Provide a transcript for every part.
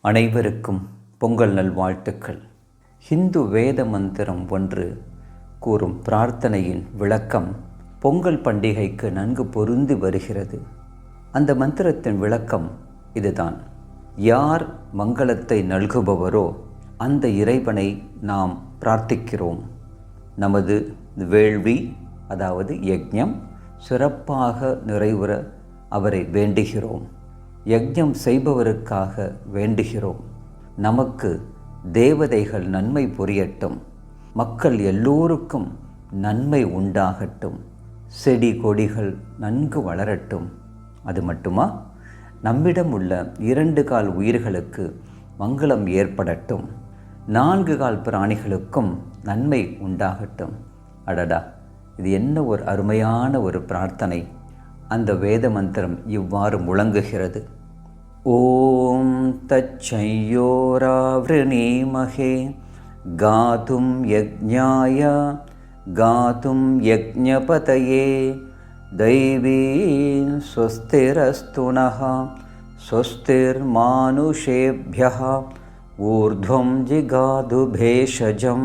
அனைவருக்கும் பொங்கல் நல்வாழ்த்துக்கள். ஹிந்து வேத மந்திரம் ஒன்று கூறும் பிரார்த்தனையின் விளக்கம் பொங்கல் பண்டிகைக்கு நன்கு பொருந்தி வருகிறது. அந்த மந்திரத்தின் விளக்கம் இதுதான். யார் மங்களத்தை நல்குபவரோ அந்த இறைவனை நாம் பிரார்த்திக்கிறோம். நமது வேள்வி அதாவது யஜ்ஞம் சிறப்பாக நிறைவுற அவரை வேண்டுகிறோம். யஜ்ஞம் செய்பவருக்காக வேண்டுகிறோம். நமக்கு தேவதைகள் நன்மை புரியட்டும். மக்கள் எல்லோருக்கும் நன்மை உண்டாகட்டும். செடி கொடிகள் நன்கு வளரட்டும். அது மட்டுமா? நம்மிடம் உள்ள இரண்டு கால் உயிர்களுக்கு மங்களம் ஏற்படட்டும். நான்கு கால் பிராணிகளுக்கும் நன்மை உண்டாகட்டும். அடடா இது என்ன ஒரு அருமையான ஒரு பிரார்த்தனை. அந்த வேத மந்திரம் இவ்வாறு முழங்குகிறது ஓம் தச்சையோராவிரணீமகே காதும் யஜ்ஞாய காதும் யஜ்ஞபதயே दैवी स्वस्तिरस्तुनः स्वस्तिर्मानुषेभ्यः ऊर्ध्वं जिगाधु भेषजं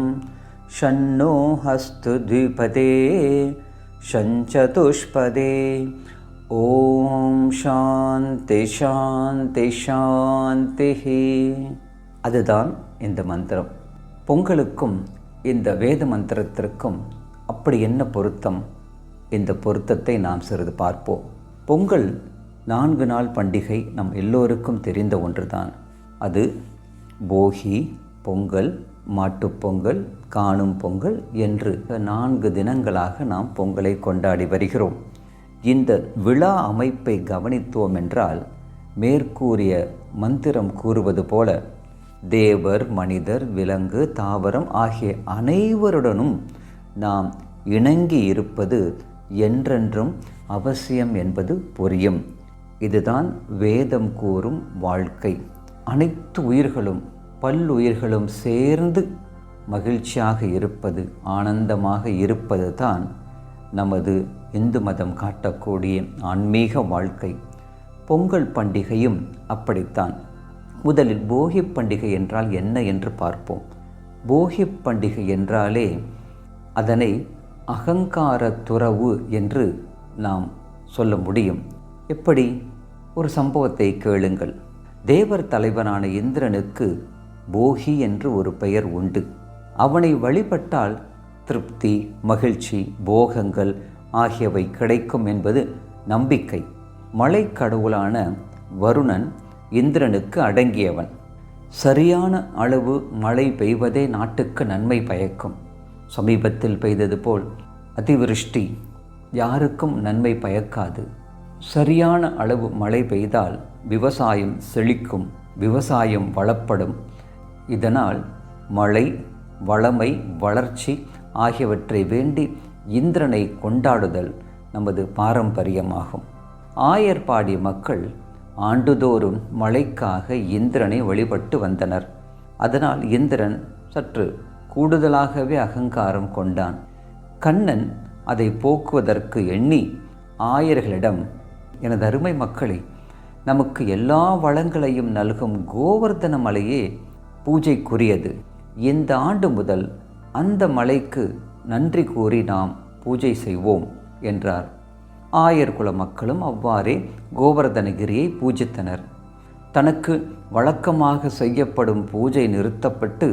शन्नो हस्तु द्विपदे शञ्चतुष्पदे ஓம் சாந்தி ஷாந்தி ஷாந்தி அதுதான் இந்த மந்திரம். பொங்கலுக்கும் இந்த வேத மந்திரத்திற்கும் அப்படி என்ன பொருத்தம்? இந்த பொருத்தத்தை நாம் சிறிது பார்ப்போம். பொங்கல் நான்கு நாள் பண்டிகை நம் எல்லோருக்கும் தெரிந்த ஒன்றுதான். அது போகி பொங்கல் மாட்டுப்பொங்கல் காணும் பொங்கல் என்று நான்கு தினங்களாக நாம் பொங்கலை கொண்டாடி வருகிறோம். இந்த விழா அமைப்பை கவனித்தோம் என்றால் மேற்கூறிய மந்திரம் கூறுவது போல தேவர் மனிதர் விலங்கு தாவரம் ஆகிய அனைவருடனும் நாம் இணங்கி இருப்பது என்றென்றும் அவசியம் என்பது புரியும் இதுதான் வேதம் கூறும் வாழ்க்கை. அனைத்து உயிர்களும் பல்லுயிர்களும் சேர்ந்து மகிழ்ச்சியாக இருப்பது ஆனந்தமாக இருப்பது தான் நமது இந்து மதம் காட்டக்கூடிய ஆன்மீக வாழ்க்கை பொங்கல் பண்டிகையும் அப்படித்தான். முதலில் போகி பண்டிகை என்றால் என்ன என்று பார்ப்போம். போகி பண்டிகை என்றாலே அதனை அகங்கார துறவு என்று நாம் சொல்ல முடியும். எப்படி ஒரு சம்பவத்தை கேளுங்கள். தேவர் தலைவனான இந்திரனுக்கு போகி என்று ஒரு பெயர் உண்டு. அவனை வழிபட்டால் திருப்தி மகிழ்ச்சி போகங்கள் ஆகியவை கிடைக்கும் என்பது நம்பிக்கை. மழை கடவுளான வருணன் இந்திரனுக்கு அடங்கியவன். சரியான அளவு மழை பெய்வதே நாட்டுக்கு நன்மை பயக்கும். சமீபத்தில் பெய்தது போல் அதிவிருஷ்டி யாருக்கும் நன்மை பயக்காது. சரியான அளவு மழை பெய்தால் விவசாயம் செழிக்கும் விவசாயம் வளப்படும். இதனால் மழை வளமை வளர்ச்சி ஆகியவற்றை வேண்டி இந்திரனை கொண்டாடுதல் நமது பாரம்பரியமாகும். ஆயர்பாடி மக்கள் ஆண்டுதோறும் மழைக்காக இந்திரனை வழிபட்டு வந்தனர். அதனால் இந்திரன் சற்று கூடுதலாகவே அகங்காரம் கொண்டான். கண்ணன் அதை போக்குவதற்கு எண்ணி ஆயர்களிடம் எனது அருமை மக்களை நமக்கு எல்லா வளங்களையும் நல்கும் கோவர்தன மலையே பூஜைக்குரியது. இந்த ஆண்டு முதல் அந்த மலைக்கு நன்றி கூறி நாம் பூஜை செய்வோம் என்றார். ஆயர் குல மக்களும் அவ்வாறே கோவர்தனகிரியை பூஜித்தனர். தனக்கு வழக்கமாக செய்யப்படும் பூஜை நிறுத்தப்பட்டு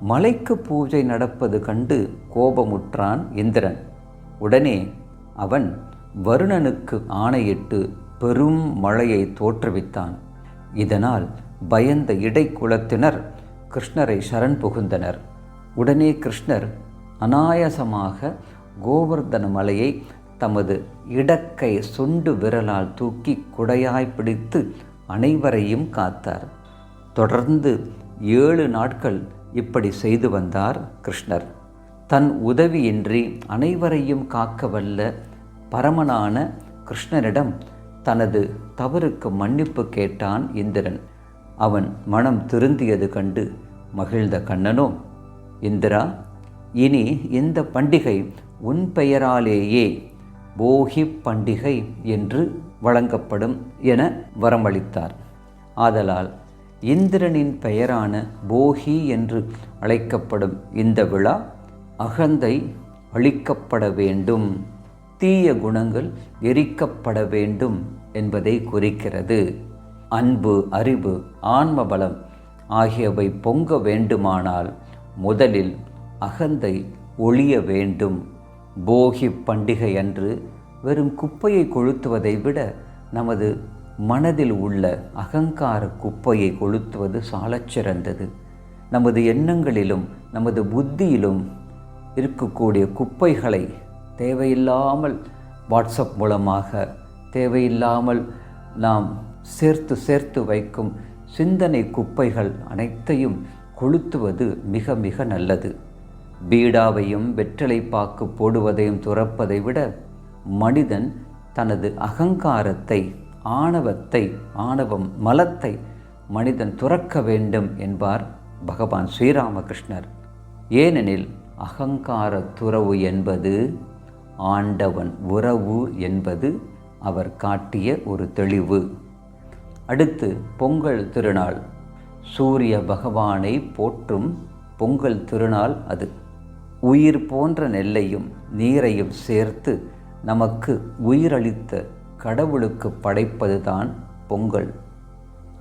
மலைக்கு பூஜை நடப்பது கண்டு கோபமுற்றான் இந்திரன். உடனே அவன் வருணனுக்கு ஆணையிட்டு பெரும் மழையை தோற்றுவித்தான். இதனால் பயந்த இடைக்குலத்தினர் கிருஷ்ணரை சரண் புகுந்தனர். உடனே கிருஷ்ணர் அனாயசமாக கோவர்தன மலையை தமது இடக்கை சுண்டு விரலால் தூக்கி குடையாய் பிடித்து அனைவரையும் காத்தார். தொடர்ந்து ஏழு நாட்கள் இப்படி செய்து வந்தார் கிருஷ்ணர். தன் உதவியின்றி அனைவரையும் காக்க வல்ல பரமனான கிருஷ்ணனிடம் தனது தவறுக்கு மன்னிப்பு கேட்டான் இந்திரன். அவன் மனம் திருந்தியது கண்டு மகிழ்ந்த கண்ணனோ இந்திரா இனி இந்த பண்டிகை உன் பெயராலேயே போகி பண்டிகை என்று வழங்கப்படும் என வரமளித்தார். ஆதலால் இந்திரனின் பெயரான போகி என்று அழைக்கப்படும் இந்த விழா அகந்தை அழிக்கப்பட வேண்டும் தீய குணங்கள் எரிக்கப்பட வேண்டும் என்பதை குறிக்கிறது. அன்பு அறிவு ஆன்ம பலம் ஆகியவை பொங்க வேண்டுமானால் முதலில் அகந்தை ஒழிய வேண்டும். போகி பண்டிகை அன்று வெறும் குப்பையை கொளுத்துவதை விட நமது மனதில் உள்ள அகங்கார குப்பையை கொளுத்துவது சாலச்சிறந்தது நமது எண்ணங்களிலும் நமது புத்தியிலும் இருக்கக்கூடிய குப்பைகளை தேவையில்லாமல் வாட்ஸ்அப் மூலமாக தேவையில்லாமல் நாம் சேர்த்து சேர்த்து வைக்கும் சிந்தனை குப்பைகள் அனைத்தையும் கொளுத்துவது மிக மிக நல்லது. பீடாவையும் வெற்றிலை பாக்கு போடுவதையும் துறப்பதை விட மனிதன் தனது அகங்காரத்தை ஆணவத்தை ஆணவம் மலத்தை மனிதன் துறக்க வேண்டும் என்பார் பகவான் ஸ்ரீராமகிருஷ்ணர். ஏனெனில் அகங்கார துறவு என்பது ஆண்டவன் உறவு என்பது அவர் காட்டிய ஒரு தெளிவு. அடுத்து பொங்கல் திருநாள். சூரிய பகவானை போற்றும் பொங்கல் திருநாள் அது. உயிர் போன்ற நெல்லையும் நீரையும் சேர்த்து நமக்கு உயிரளித்த கடவுளுக்கு படைப்பதுதான் பொங்கல்.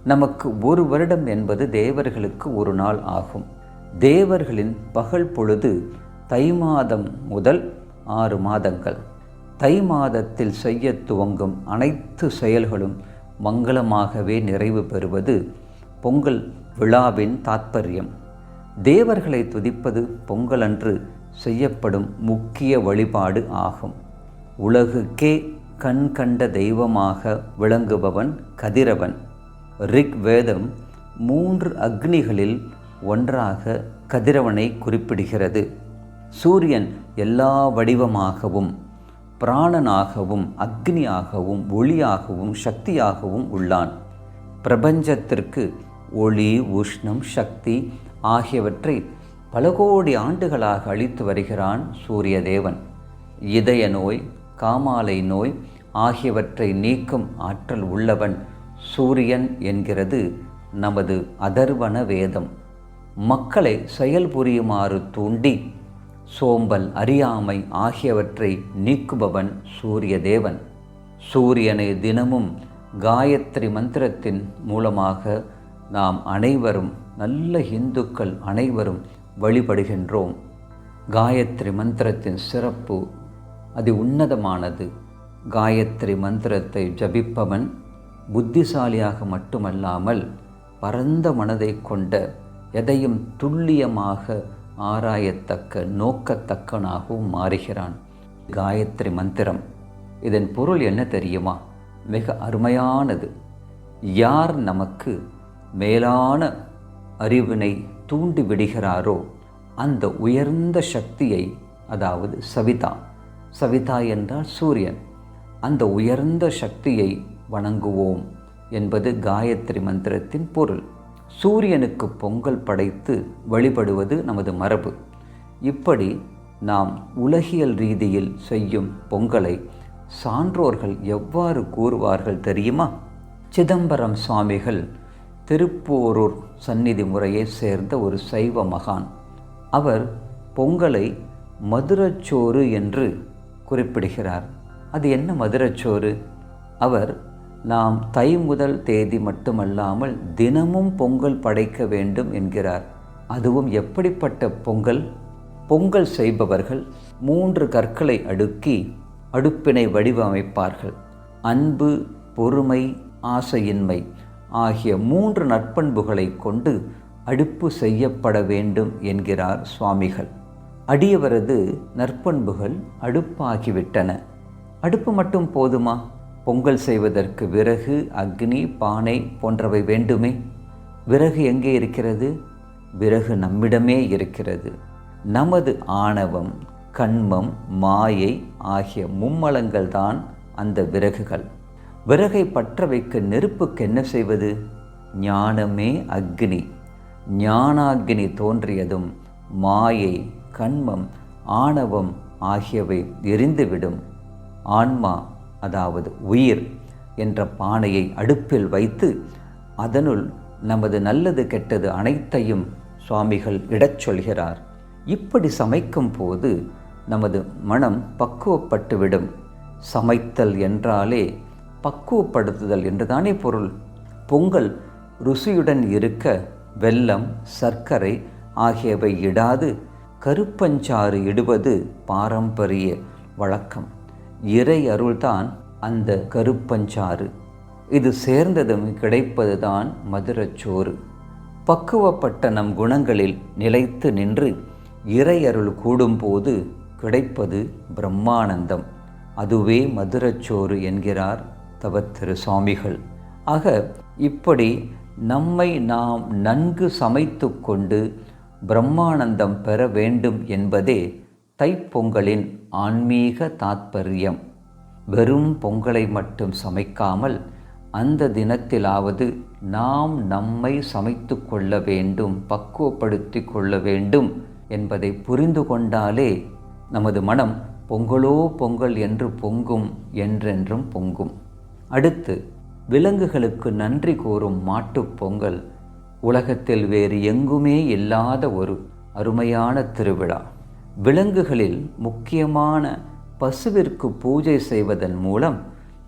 நமக்கு ஒரு வருடம் என்பது தேவர்களுக்கு ஒரு நாள் ஆகும். தேவர்களின் பகல் பொழுது தை மாதம் முதல் ஆறு மாதங்கள். தை மாதத்தில் செய்ய துவங்கும் அனைத்து செயல்களும் மங்களமாகவே நிறைவு பெறுவது பொங்கல் விழாவின் தாத்பரியம். தேவர்களை துதிப்பது பொங்கலன்று செய்யப்படும் முக்கிய வழிபாடு ஆகும். உலகுக்கே கண் கண்ட தெய்வமாக விளங்குபவன் கதிரவன். ரிக் வேதம் மூன்று அக்னிகளில் ஒன்றாக கதிரவனை குறிப்பிடுகிறது. சூரியன் எல்லா வடிவமாகவும் பிராணனாகவும் அக்னியாகவும் ஒளியாகவும் சக்தியாகவும் உள்ளான். பிரபஞ்சத்திற்கு ஒளி உஷ்ணம் சக்தி ஆகியவற்றை பல கோடி ஆண்டுகளாக அளித்து வருகிறான் சூரிய தேவன் இதய நோய் காமாலை நோய் ஆகியவற்றை நீக்கும் ஆற்றல் உள்ளவன் சூரியன் என்கிறது நமது அதர்வன வேதம். மக்களை செயல்புரியுமாறு தூண்டி சோம்பல் அறியாமை ஆகியவற்றை நீக்குபவன் சூரிய தேவன் சூரியனை தினமும் காயத்ரி மந்திரத்தின் மூலமாக நாம் அனைவரும் நல்ல இந்துக்கள் அனைவரும் வழிபடுகின்றோம். காயத்ரி மந்திரத்தின் சிறப்பு அது உன்னதமானது. காயத்ரி மந்திரத்தை ஜபிப்பவன் புத்திசாலியாக மட்டுமல்லாமல் பரந்த மனதை கொண்ட எதையும் துல்லியமாக ஆராயத்தக்க நோக்கத்தக்கனாகவும் மாறுகிறான். காயத்ரி மந்திரம். இதன் பொருள் என்ன தெரியுமா? மிக அருமையானது. யார் நமக்கு மேலான அறிவினை தூண்டி விடுகிறாரோ அந்த உயர்ந்த சக்தியை அதாவது சவிதா சவிதா என்றால் சூரியன் அந்த உயர்ந்த சக்தியை வணங்குவோம் என்பது காயத்ரி மந்திரத்தின் பொருள். சூரியனுக்கு பொங்கல் படைத்து வழிபடுவது நமது மரபு. இப்படி நாம் உலகியல் ரீதியில் செய்யும் பொங்கலை சான்றோர்கள் எவ்வாறு கூறுவார்கள் தெரியுமா? சிதம்பரம் சுவாமிகள் திருப்போரூர் சந்நிதி முறையை சேர்ந்த ஒரு சைவ மகான். அவர் பொங்கலை மதுரச்சோறு என்று குறிப்பிடுகிறார். அது என்ன மதுரச்சோறு? அவர் நாம் தை முதல் தேதி மட்டுமல்லாமல் தினமும் பொங்கல் படைக்க வேண்டும் என்கிறார். அதுவும் எப்படிப்பட்ட பொங்கல்? பொங்கல் செய்பவர்கள் மூன்று கற்களை அடுக்கி அடுப்பினை வடிவமைப்பார்கள். அன்பு பொறுமை ஆசையின்மை. ஆகிய மூன்று நற்பண்புகளை கொண்டு அடுப்பு செய்யப்பட வேண்டும் என்கிறார் சுவாமிகள். அடியவரது நற்பண்புகள் அடுப்பாகிவிட்டன. அடுப்பு மட்டும் போதுமா? பொங்கல் செய்வதற்கு விறகு அக்னி பானை போன்றவை வேண்டுமே? விறகு எங்கே இருக்கிறது? விறகு நம்மிடமே இருக்கிறது. நமது ஆணவம் கண்மம் மாயை ஆகிய மும்மலங்கள் தான் அந்த விறகுகள். விறகை பற்ற வைக்க நெருப்புக்கு என்ன செய்வது? ஞானமே அக்னி. ஞானாக்னி தோன்றியதும் மாயை கண்மம் ஆணவம் ஆகியவை எரிந்துவிடும். ஆன்மா அதாவது உயிர் என்ற பானையை அடுப்பில் வைத்து அதனுள் நமது நல்லது கெட்டது அனைத்தையும் சுவாமிகள் இடச் சொல்கிறார். இப்படி சமைக்கும் போது நமது மனம் பக்குவப்பட்டுவிடும். சமைத்தல் என்றாலே பக்குவப்படுத்துதல் என்றுதானே பொருள்? பொங்கல் ருசியுடன் இருக்க வெல்லம் சர்க்கரை ஆகியவை இடாது கருப்பஞ்சாறு இடுவது பாரம்பரிய வழக்கம். இறை அருள்தான் அந்த கருப்பஞ்சாறு. இது சேர்ந்ததும் கிடைப்பதுதான் மதுரச்சோறு பக்குவப்பட்ட நம் குணங்களில் நிலைத்து நின்று இறை அருள் கூடும்போது கிடைப்பது பிரம்மானந்தம். அதுவே மதுரச்சோறு என்கிறார் தவத்திரு சுவாமிகள். ஆக இப்படி நம்மை நாம் நன்கு சமைத்து கொண்டு பிரம்மானந்தம் பெற வேண்டும் என்பதே தைப்பொங்கலின் ஆன்மீக தாத்பரியம். வெறும் பொங்கலை மட்டும் சமைக்காமல் அந்த தினத்திலாவது நாம் நம்மை சமைத்து கொள்ள வேண்டும் பக்குவப்படுத்தி கொள்ள வேண்டும் என்பதை புரிந்து கொண்டாலே நமது மனம் பொங்கலோ பொங்கல் என்று பொங்கும் என்றென்றும் பொங்கும். அடுத்து விலங்குகளுக்கு நன்றி கூறும் மாட்டுப் பொங்கல். உலகத்தில் வேறு எங்குமே இல்லாத ஒரு அருமையான திருவிழா. விலங்குகளில் முக்கியமான பசுவிற்கு பூஜை செய்வதன் மூலம்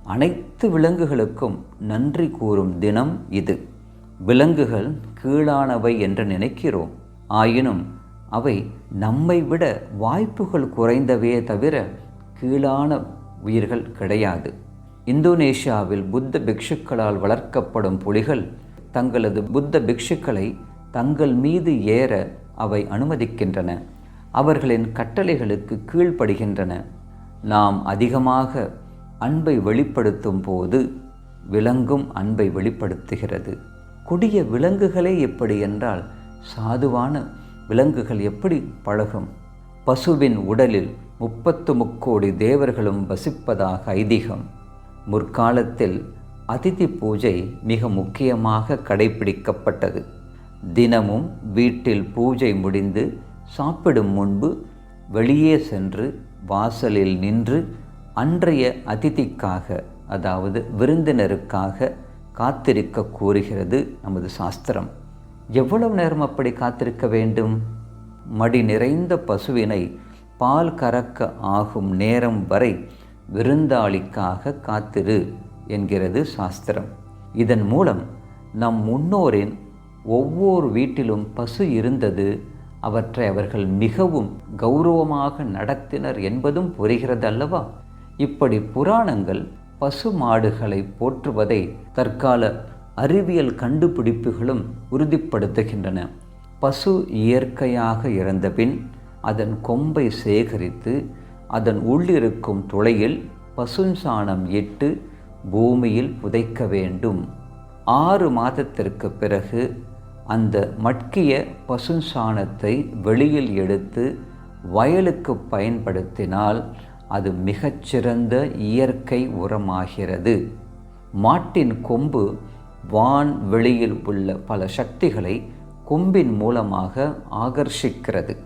அனைத்து விலங்குகளுக்கும் நன்றி கூறும் தினம் இது. விலங்குகள் கீழானவை என்று நினைக்கிறோம். ஆயினும் அவை நம்மை விட வாய்ப்புகள் குறைந்தவே தவிர கீழான உயிர்கள் கிடையாது. இந்தோனேஷியாவில் புத்த பிக்ஷுக்களால் வளர்க்கப்படும் புலிகள் தங்களது புத்த பிக்ஷுக்களை தங்கள் மீது ஏற அவை அனுமதிக்கின்றன. அவர்களின் கட்டளைகளுக்கு கீழ்ப்படுகின்றன. நாம் அதிகமாக அன்பை வெளிப்படுத்தும் போது விலங்கும் அன்பை வெளிப்படுத்துகிறது. கொடிய விலங்குகளே எப்படி என்றால் சாதுவான விலங்குகள் எப்படி பழகும்? பசுவின் உடலில் முப்பத்து முக்கோடி தேவர்களும் வசிப்பதாக ஐதீகம். முற்காலத்தில் அதிதி பூஜை மிக முக்கியமாக கடைபிடிக்கப்பட்டது. தினமும் வீட்டில் பூஜை முடிந்து சாப்பிடும் முன்பு வெளியே சென்று வாசலில் நின்று அன்றைய அதிதிக்காக அதாவது விருந்தினருக்காக காத்திருக்க கூறுகிறது நமது சாஸ்திரம். எவ்வளவு நேரம் அப்படி காத்திருக்க வேண்டும்? மடி நிறைந்த பசுவினை பால் கறக்க ஆகும் நேரம் வரை விருந்தாளிக்காக காத்திரு என்கிறது சாஸ்திரம். இதன் மூலம் நம் முன்னோரின் ஒவ்வொரு வீட்டிலும் பசு இருந்தது அவற்றை அவர்கள் மிகவும் கௌரவமாக நடத்தினர் என்பதும் புரிகிறது அல்லவா? இப்படி புராணங்கள் பசு மாடுகளை போற்றுவதை தற்கால அறிவியல் கண்டுபிடிப்புகளும் உறுதிப்படுத்துகின்றன. பசு இயற்கையாக இறந்தபின் அதன் கொம்பை சேகரித்து அதன் உள்ளிருக்கும் துளையில் பசுஞ்சாணம் இட்டு பூமியில் புதைக்க வேண்டும். ஆறு மாதத்திற்கு பிறகு அந்த மட்கிய பசுஞ்சாணத்தை வெளியில் எடுத்து வயலுக்கு பயன்படுத்தினால் அது மிகச்சிறந்த இயற்கை உரமாகிறது. மாட்டின் கொம்பு வான் வெளியில் உள்ள பல சக்திகளை கொம்பின் மூலமாக ஆகர்ஷிக்கிறது.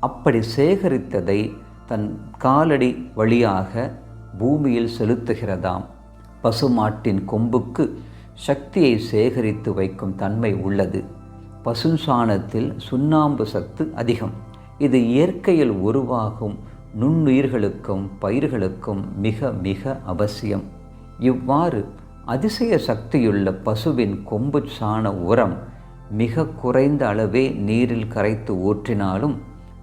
அப்படி சேகரித்ததை தன் காலடி வழியாக பூமியில் செலுத்துகிறதாம். பசுமாட்டின் கொம்புக்கு சக்தியை சேகரித்து வைக்கும் தன்மை உள்ளது. பசுஞ்சாணத்தில் சுண்ணாம்பு சத்து அதிகம். இது இயற்கையில் உருவாகும் நுண்ணுயிர்களுக்கும் பயிர்களுக்கும் மிக மிக அவசியம். இவ்வாறு அதிசய சக்தியுள்ள பசுவின் கொம்பு சாண உரம் மிக குறைந்த அளவே நீரில் கரைத்து ஊற்றினாலும்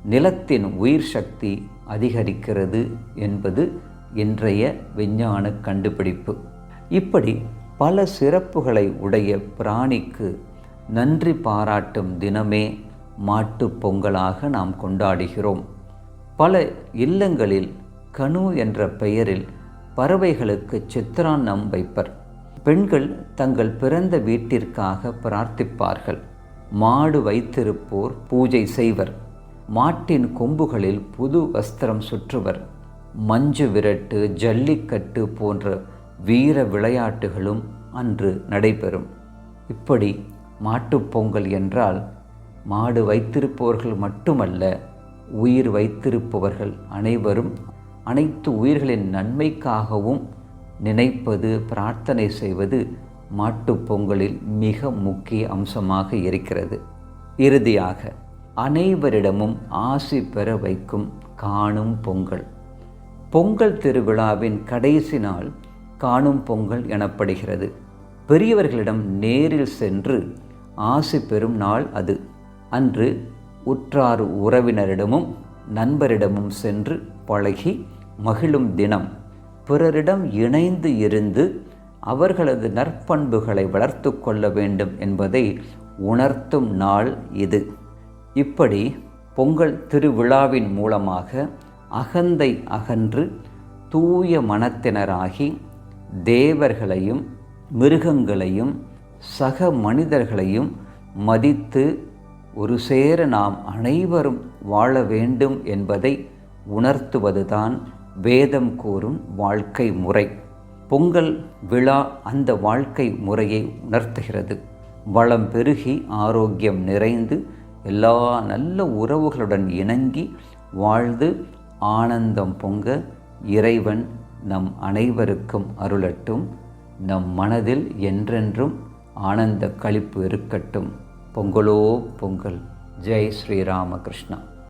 நிலத்தின் உயிர் சக்தி அதிகரிக்கிறது என்பது இன்றைய விஞ்ஞான கண்டுபிடிப்பு. இப்படி பல சிறப்புகளை உடைய பிராணிக்கு நன்றி பாராட்டும் தினமே மாட்டுப் பொங்கலாக நாம் கொண்டாடுகிறோம். பல இல்லங்களில் கனு என்ற பெயரில் பறவைகளுக்கு சித்திரான்னம் வைப்பர். பெண்கள் தங்கள் பிறந்த வீட்டிற்காக பிரார்த்திப்பார்கள். மாடு வைத்திருப்போர் பூஜை செய்வர். மாட்டின் கொம்புகளில் புது வஸ்திரம் சுற்றுவர். மஞ்சு விரட்டு ஜல்லிக்கட்டு போன்ற வீர விளையாட்டுகளும் அன்று நடைபெறும். இப்படி மாட்டுப்பொங்கல் என்றால் மாடு வைத்திருப்பவர்கள் மட்டுமல்ல உயிர் வைத்திருப்பவர்கள் அனைவரும் அனைத்து உயிர்களின் நன்மைக்காகவும் நினைப்பது பிரார்த்தனை செய்வது மாட்டுப் பொங்கலில் மிக முக்கிய அம்சமாக இருக்கிறது. இறுதியாக அனைவரிடமும் ஆசி பெற வைக்கும் காணும் பொங்கல். பொங்கல் திருவிழாவின் கடைசி நாள் காணும் பொங்கல் எனப்படுகிறது. பெரியவர்களிடம் நேரில் சென்று ஆசி பெறும் நாள் அது. அன்று உற்றார் உறவினரிடமும் நண்பரிடமும் சென்று பழகி மகிழும் தினம். பிறரிடம் இணைந்து இருந்து அவர்களது நற்பண்புகளை வளர்த்து கொள்ள வேண்டும் என்பதை உணர்த்தும் நாள் இது. இப்படி பொங்கல் திருவிழாவின் மூலமாக அகந்தை அகன்று தூய மனத்தினராகி தேவர்களையும் மிருகங்களையும் சக மனிதர்களையும் மதித்து ஒரு சேர நாம் அனைவரும் வாழ வேண்டும் என்பதை உணர்த்துவதுதான் வேதம் கூறும் வாழ்க்கை முறை. பொங்கல் விழா அந்த வாழ்க்கை முறையை உணர்த்துகிறது. வளம் பெருகி ஆரோக்கியம் நிறைந்து எல்லா நல்ல உறவுகளுடன் இணங்கி வாழ்ந்து ஆனந்தம் பொங்க இறைவன் நம் அனைவருக்கும் அருளட்டும். நம் மனதில் என்றென்றும் ஆனந்த களிப்பு இருக்கட்டும். பொங்கலோ பொங்கல். ஜெய் ஸ்ரீராமகிருஷ்ணா.